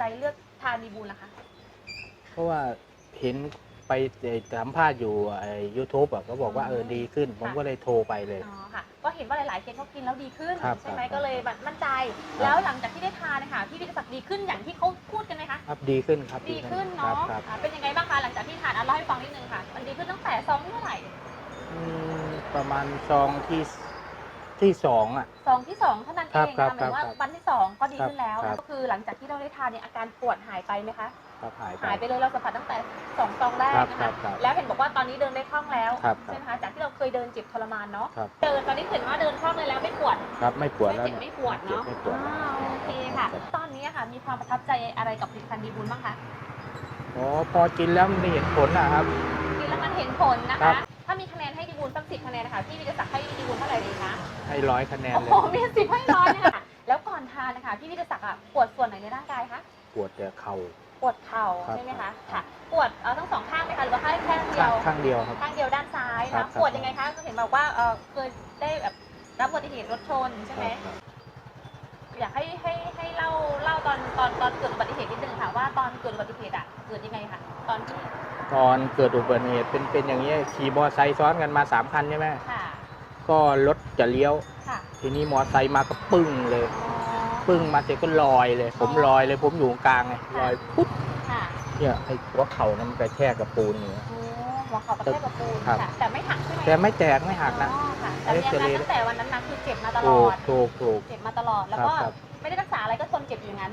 ใจเลือกทานดีบูลล่ะคะ เพราะว่าเห็นไปสัมภาษณ์อยู่ไอ้ยูทูบอะก็บอกว่าเออดีขึ้น ผมก็เลยโทรไปเลย อ๋อค่ะ ก็เห็นว่าหลายๆเคสเขากินแล้วดีขึ้น ครับใช่ไหมครับ ก็เลยแบบมั่นใจครับแล้วหลังจากที่ได้ทานนะคะพี่วิทยาศักดิ์ดีขึ้นอย่างที่เขาพูดกันไหมคะ ครับดีขึ้นครับดีขึ้นครัเนาะบครับอ่าเป็นยังไงบ้างคะหลังจากที่ทานอะเล่าให้ฟังนิดนึงค่ะ มันดีขึ้นตั้งแต่ซองที่เท่าไหร่ อืมประมาณซองที่ ที่สองอะซองที่สองเท่านั้นเอครับงครันะบหมายถึงว่าครับวันที่สองก็ดีขึ้นแล้วครับ ก็คือหลังจากที่เราได้ทานเนี่ยอาการปวดหายไปไหมคะ ครับหายไป หายไปเลยเราสัมผัสตั้งแต่สองซองแรกครับนะครัคะบครับแล้วเห็นบอกว่าตอนนี้เดินได้คล่องแล้วครับ ใช่ไหมคะจากที่เราเคยเดินเจ็บทรมานเนาะครับ เดินตอนนี้เห็นว่าเดินคล่องเลยแล้วไม่ปวดครับไม่ปวดไม่แล้วเจ็บไม่ปวดเจ็บเนาะไม่ปวดอ่าโอเคค่ะ ตอนนี้ค่ะมีความประทับใจอะไรกับผลิตภัณฑ์ดีบุญบ้างคะ อ๋อพอกินแล้วมันเห็นผลนะครับ กินแล้วมันเห็นผลนะครัคะ บ ถ้ามีคะแนนให้ดีบุญสักสิบคะแนนนะคะพี่วิทยาศักดิ์ให้ดีบุญเท่าไหร่ดีคะ ให้ร้อยคะแนนโอ้เลโหยมีสิบให้ร้อยเนี่ยค่ะแล้วก่อนทานนะคะพี่วิทยาศักดิ์อะปวดส่วนไหนในร่างกายคะปวดแต่เข่า ปวดเข่าครับใช่ไหมคะครัค่ะบปวดเอ่อทั้งสองข้างไหมคะหรือว่าแค่ข้างเดียวข้างเดียวครับ ข้างเดียวด้านซ้ายครันะบครับปวดยังไงคะก็เห็นบอกว่าเออเคยได้แบบรับอุบัติเหตุรถชนใช่ไหมครับอยากให้ให้ให้เล่าเล่าตอนตอนตอนเกิดอุบัติเหตุนิดนึงค่ะว่าตอนเกิดอุบัติเหตุอะเกิดยังไงคะตอนที่ตอนเกิดอุบัติเหตุเป็นเป็นอย่างนี้ยขี่มอเตอร์ไซค์ซ้อนกันมาสามคันใช่ไหมค่ะ ก็รถจะเลี้ยว ค่ะทีนี้มอเตอร์ไซค์มาก็ปึ้งเลยอ๋อปึ้งมาเสร็จก็ลอยเลย ผมลอยเลยผมอยู่กลางไงลอยปุ๊บค่ะเนี่ยไอ้หัวเข่านั้นมันกระแทกกับปูนอยู่ โอ้หัวเข่ากระแทกกับปูนครับ ค่ะ แต่ไม่หักใช่ไหมแต่ไม่แตกไม่หักนะ อ๋อค่ะแต่มีอาการตั้งแต่วันนั้นนะคือเจ็บมาตลถูอกด ถูกถูก เจ็บมาตลอด แล้วก็ครับไม่ได้รักษาอะไรก็ทนเจ็บอยู่อย่างนั้น